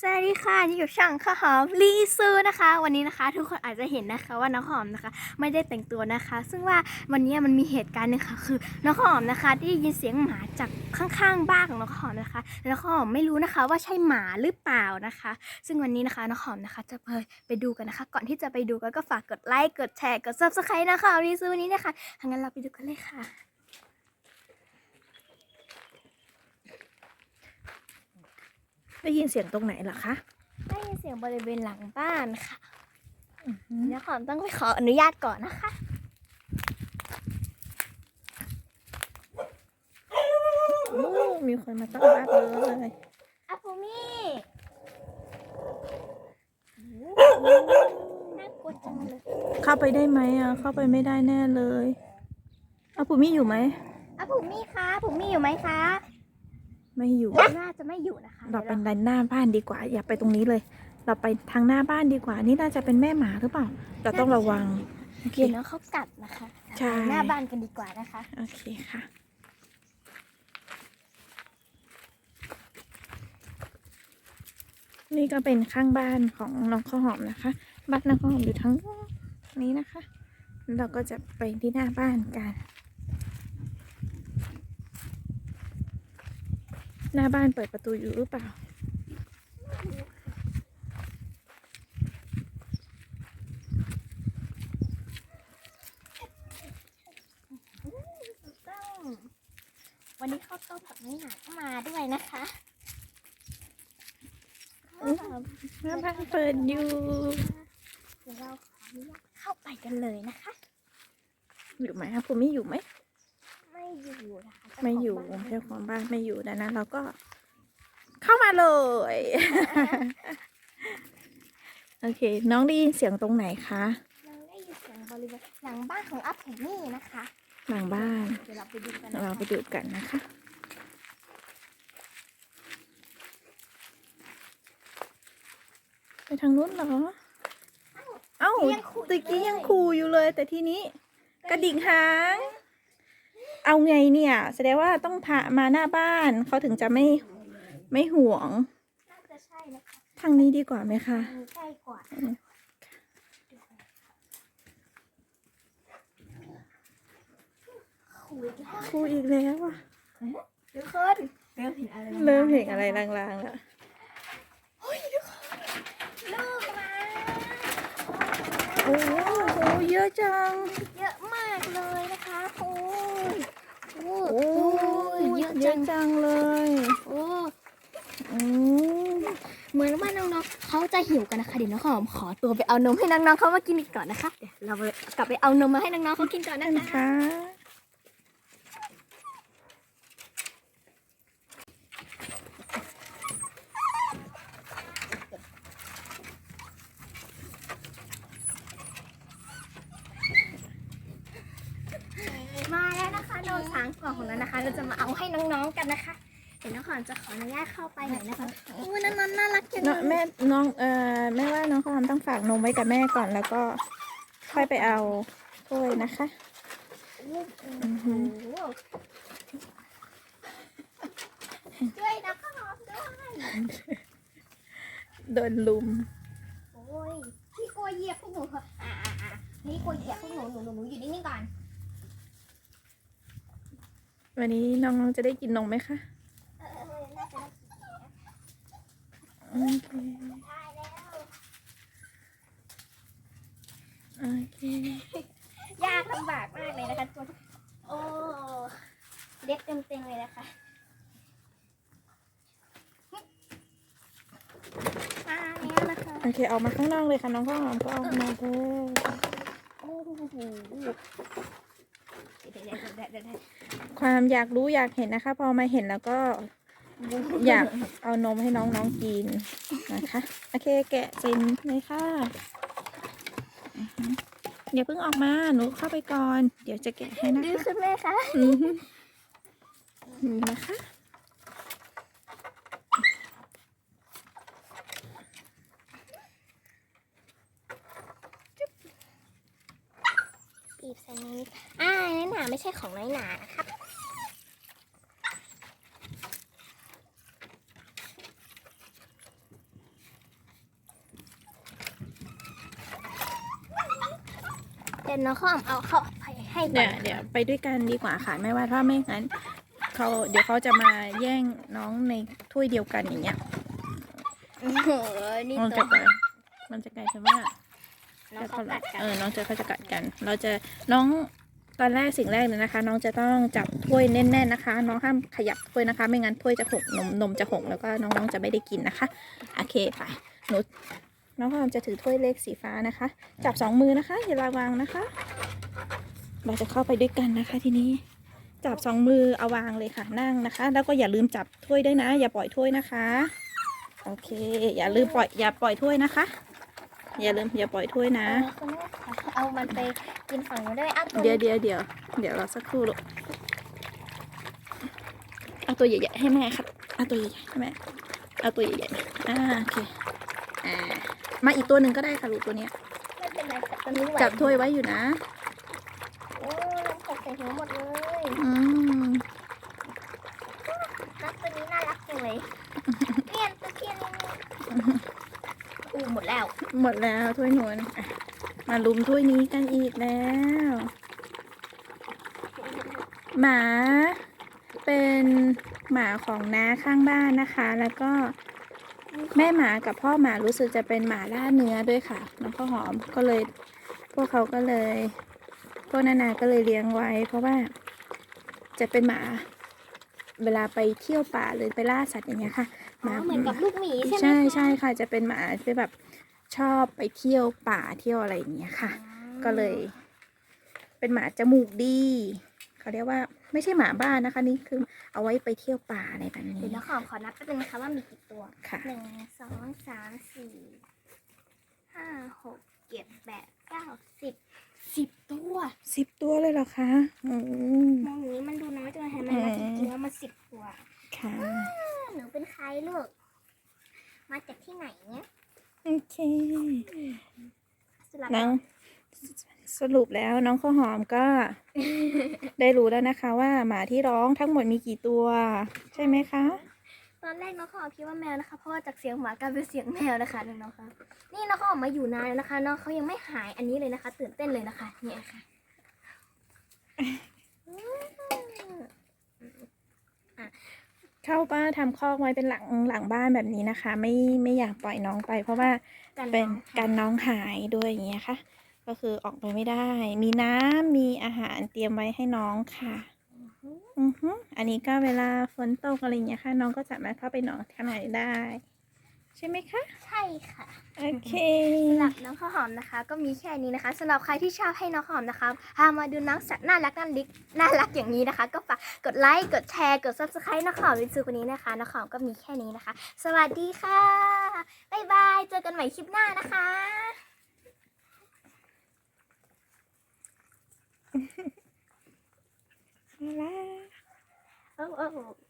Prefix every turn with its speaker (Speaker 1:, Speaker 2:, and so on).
Speaker 1: สวัสดีค่ะนี่อยู่ช่องข้าวหอมลีซูนะคะ วันนี้นะคะ ทุกคนอาจจะเห็นนะคะว่าน้องหอมนะคะ ไม่ได้แต่งตัวนะคะ ซึ่งว่าวันนี้มันมีเหตุการณ์หนึงค่ะคือน้องหอมนะคะได้ยินเสียงหมาจากข้างๆบ้านของน้องหอมนะคะแล้วน้องหอมไม่รู้นะคะว่าใช่หมาหรือเปล่านะคะ ซึ่งวันนี้นะคะน้องหอมนะคะ จะไปไปดูกันนะคะ ก่อนที่จะไปดูกันก็ฝากกดไลค์กดแชร์กด subscribe นะคะลีซูนี้นะคะทางั้นเราไปดูกันเลยค่ะ
Speaker 2: ได้ยินเสียงตรงไหนเหรอคะ
Speaker 1: ได้ยินเสียงบริเวณหลังบ้านค่ะเดี๋ยวขอมต้องไปขออนุญาตก่อนนะคะ
Speaker 2: โอ้มีคนมาต้อนรับเลย
Speaker 1: อาฟูมี่น่ากลัวจังเลย
Speaker 2: เข้าไปได้ไหมอะ เข้าไปไม่ได้แน่เลยอาปุมี่อยู่ไหม
Speaker 1: อาฟูมี่คะฟูมี่อยู่ไหมคะ
Speaker 2: ไม่อยู่
Speaker 1: น่าจะไม่อยู่นะคะ
Speaker 2: เราไปด้านหน้าบ้านดีกว่า อย่าไปตรงนี้เลย เราไปทางหน้าบ้านดีกว่า นี่น่าจะเป็นแม่หมาหรือเปล่า เราต้องระวังโอเค
Speaker 1: เดี๋ยวน้องเขากัดนะคะ
Speaker 2: ใช่
Speaker 1: ไปหน้าบ้านกันดีกว่านะคะ
Speaker 2: โอเคค่ะนี่ก็เป็นข้างบ้านของน้องข้าวหอมนะคะ บ้านน้องข้าวหอมอยู่ทั้งนี้นะคะ เราก็จะไปที่หน้าบ้านกัน หน้าบ้านเปิดประตูอยู่หรือเปล่า
Speaker 1: ต้องวันนี้ข้าวต้มกับน้อยหนาก็มาด้วยนะคะ
Speaker 2: อืมหน้าบ้านเปิดอยู่
Speaker 1: เดี๋ยวเราขออนุญาตเข้าไปกันเลยนะคะ
Speaker 2: อยู่ไหมคะผมไม่อยู่ไหม
Speaker 1: ไม่อยู่นะคะเจ้าขง
Speaker 2: ไม่อยู่
Speaker 1: บ้าน
Speaker 2: เจ้าของบ้านไม่อยู่ดังนั้น เราก็ เข้ามาเลย โอเค น้องได้ยินเสียงตรงไหนคะ
Speaker 1: เราได้ยินเสียงบริเวณหลังบ้านของอัพของนี่นะคะ
Speaker 2: หลังบ้าน
Speaker 1: เดี๋ยวเราไปดูกันนะคะ
Speaker 2: เราไปดูกันนะคะไปทางนู้นเหรอ เอ้าตะกี้ยังคูอยู่เลย แต่ทีนี้ กระดิ่งหาง เอาไงเนี่ย แสดงว่าต้องพามาหน้าบ้านเขาถึงจะไม่ไม่ห่วง
Speaker 1: น่าจะใช่นะคะ
Speaker 2: ทางนี้ดีกว่าไหมคะ
Speaker 1: มีใกล้กว่า
Speaker 2: อืม
Speaker 1: คุยกัน
Speaker 2: คูอีกแล้วอะ
Speaker 1: ทุกคนเริ่มเห็นอะไร
Speaker 2: เริ่มเห็นอะไรลางๆแล้ว
Speaker 1: ลูกมา
Speaker 2: โอ้โหเยอะจัง
Speaker 1: เยอะมากเลยนะคะโอ้ยโอ้
Speaker 2: โอ้
Speaker 1: ยเยอะ
Speaker 2: เย
Speaker 1: จั
Speaker 2: อะ
Speaker 1: ง
Speaker 2: จังเลย
Speaker 1: โอ้
Speaker 2: โอ้
Speaker 1: เหมือนว่าน้องๆเขาจะหิวกันนะคะเดี๋ยวน้องหอมขอตัวไปเอานมให้น้องๆเขามากินอีกก่อนนะคะเดี๋ยวเรากลับไปเอานมมาให้น้องๆเขากินก่อนนะ
Speaker 2: นะคะ คะ
Speaker 1: มาแล้วนะคะนมสามกล่องของ เรานะคะเราจะมาเอาให้น้องๆกันนะคะ เดี๋ยวน้องหอมจะขออนุญาตเข้าไปหน่อยนะคะโอ้ยน้องๆน่ารักจัง
Speaker 2: น้อง
Speaker 1: เลย
Speaker 2: แม่น้องเอ่อแม่ว่าน้องเขาทำต้องฝากนมไว้กับแม่ก่อนแล้วก็ค่อยไปเอาถ้วยนะคะ
Speaker 1: โอ้โหช่วยนะข้าวหอมด้วย
Speaker 2: โดนลุม
Speaker 1: โอ้ยพี่กลัวเหยียบพวกหนูค่ะอ่าอ่าอ่านี่กลัวเหยียบพวกหนูหนูหนูหนูอยู่นิ่งๆก่อน
Speaker 2: วันนี้น้องๆจะได้กินนมไหมคะ
Speaker 1: เออเออน่าจะได้กินนะ
Speaker 2: โอเค
Speaker 1: ได้แล้ว
Speaker 2: โอเค
Speaker 1: ยากลำบากมากเลยนะคะตัวโอ้เล็กเต็มๆเลยนะคะมาแล้วนะคะ
Speaker 2: โอเคออกมาข้างนอกเลยค่ะน้องข้าวหอมก็ออกมาเลย
Speaker 1: โอ้โห
Speaker 2: ความอยากรู้อยากเห็นนะคะ พอมาเห็นแล้วก็อยากเอานมให้น้องๆกินนะคะโอเคแกะเซ็นเลยค่ะอือฮึอย่าเพิ่งออกมาหนูเข้าไปก่อน เดี๋ยวจะแกะให้นะ
Speaker 1: ดื้อ
Speaker 2: คะ
Speaker 1: ขึ้นไหมคะ
Speaker 2: อือฮึนี่นะคะ
Speaker 1: บีบใส่นี้อ่าน้อยหนาไม่ใช่ของน้อยหนานะครับ เดี๋ยวน้องข้อมเอาเข้าไปให้
Speaker 2: เดี๋
Speaker 1: ย
Speaker 2: วเดี๋ยวไปด้วยกันดีกว่าค่ะ ไม่ว่าถ้าไม่งั้นเขาเดี๋ยวเขาจะมาแย่งน้องในถ้วยเดียวกันอย่างเงี้ย
Speaker 1: โอ้โหนี่
Speaker 2: มั
Speaker 1: ว
Speaker 2: จาไกลมันจะไกลใช่ไหม
Speaker 1: น้องเขากัดกัน
Speaker 2: เออน้องจะเขาจะกัดกัน เราจะน้องตอนแรกสิ่งแรกเลยนะคะ น้องจะต้องจับถ้วยแน่นๆนะคะ น้องห้ามขยับถ้วยนะคะ ไม่งั้นถ้วยจะหกนมนมจะหกแล้วก็น้องๆจะไม่ได้กินนะคะโอเคค่ะหนูน้องพามจะถือถ้วยเล็กสีฟ้านะคะ จับสองมือนะคะอย่าระวังนะคะ เราจะเข้าไปด้วยกันนะคะ ทีนี้จับสองมือเอาวางเลยค่ะนั่งนะคะ แล้วก็อย่าลืมจับถ้วยด้วยนะ อย่าปล่อยถ้วยนะคะ โอเค อย่าลืมปล่อยอย่าปล่อยถ้วยนะคะ อย่าลืมอย่าปล่อยถ้วยนะ
Speaker 1: เอาคุณแม่ค่ะเอามันไปกินฝั่งนู้นได้เอาตัว
Speaker 2: เดี๋ยวเดี๋ยวเดี๋ยวเดี๋ยวเราสักครู่ลูกเอาตัวใหญ่ๆให้แม่ครับเอาตัวใหญ่ๆให้แม่เอาตัวใหญ่ๆอ่าโอเคอ่ามาอีกตัวหนึ่งก็ได้ค่ะลูกตัวเนี้ย
Speaker 1: ไม่เป็นไรค่ะตอนนี้ไหว
Speaker 2: จับถ้วยไว้อยู่นะ
Speaker 1: โอ้ยน้ำตกใส่หัวหมดเลย
Speaker 2: อืม
Speaker 1: นักตัวนี้น่ารักจังเลยเพี้ยนตัวเพี้ยนนี่อู้หมดแล้ว
Speaker 2: หมดแล้วถ้วยนวลอะมาลุมถ้วยนี้กันอีกแล้ว หมาเป็นหมาของน้าข้างบ้านนะคะ แล้วก็แม่หมากับพ่อหมารู้สึกจะเป็นหมาล่าเนื้อด้วยค่ะน้องข้าวหอมก็เลย พวกเขาก็เลยพวกนานาก็เลยเลี้ยงไว้ เพราะว่าจะเป็นหมาเวลาไปเที่ยวป่าหรือไปล่าสัตว์อย่างเงี้ยค่ะห
Speaker 1: อ๋อ
Speaker 2: มา
Speaker 1: เหมือนกับลูกหมีใช่ไหม
Speaker 2: ใช่
Speaker 1: คะ
Speaker 2: ใช่ค่ะ จะเป็นหมาที่แบบ ชอบไปเที่ยวป่าเที่ยวอะไรอย่างเงี้ยค่ะ ก็เลย เป็นหมาจมูกดีเขาเรียกว่าไม่ใช่หมาบ้านนะคะ นี่คือเอาไว้ไปเที่ยวป่าอะไรแบบ
Speaker 1: เดี๋
Speaker 2: นี้
Speaker 1: ยวน้องขอขอนับแป๊บนึงนะคะว่ามีกี่ตัว
Speaker 2: ค่ะ
Speaker 1: หนึ่งสองสามสี่ห้าหกเจ็ดแปดเก้าสิบสิบตัว
Speaker 2: สิบตัวเลยเหรอคะอืม
Speaker 1: มองอย่างนี้มันดูน้อยจังเลยเห็นไหม
Speaker 2: อืม
Speaker 1: นะจริงๆแล้วมันสิบตัว
Speaker 2: ค่ะ
Speaker 1: หนูเป็นใครลูก มาจากที่ไหนเนี่ย
Speaker 2: โอเค
Speaker 1: สลับ
Speaker 2: น้องสรุปแล้วน้องข้าวหอมก็ ได้รู้แล้วนะคะ ว่าหมาที่ร้องทั้งหมดมีกี่ตัว ใช่ไหมคะ
Speaker 1: ตอนแรกน้องเขาคิดว่าแมวนะคะ เพราะว่าจากเสียงหมากลายเป็นเสียงแมวนะคะน้องๆค่ะนี่น้องเขาออกมาอยู่นานแล้วนะคะน้องเขายังไม่หายอันนี้เลยนะคะ ตื่นเต้นเลยนะคะ เนี่ยค่ะ
Speaker 2: เขาก็ทำคอกไว้เป็นหลังหลังบ้านแบบนี้นะคะ ไม่ไม่อยากปล่อยน้องไป เพราะว่า
Speaker 1: กัน
Speaker 2: เป็น
Speaker 1: น้องค่ะ
Speaker 2: การน้องหายด้วยอย่างเงี้ยค่ะ ก็คือออกไปไม่ได้ มีน้ำมีอาหารเตรียมไว้ให้น้องค่ะอือฮึอันนี้ก็เวลาฝนตกอะไรอย่างเงี้ยค่ะ น้องก็สามารถเข้าไปนอนข้างในได้ ใช่ไหมคะ
Speaker 1: ใช่ค่ะ
Speaker 2: โอเค
Speaker 1: สำหรับน้องข้าวหอมนะคะ ก็มีแค่นี้นะคะสำหรับใครที่ชอบให้น้องข้าวหอมนะคะพามาดูน้องสัตว์น่ารักน่าลิกน่ารักอย่างนี้นะคะ ก็ฝากกดไลค์กดแชร์กด subscribe น้องข้าวหอมวินซูคนนี้นะคะน้องข้าวหอมก็มีแค่นี้นะคะ สวัสดีค่ะบ๊ายบายเจอกันใหม่คลิปหน้านะคะ
Speaker 2: น่ารัก
Speaker 1: โอ้โอ้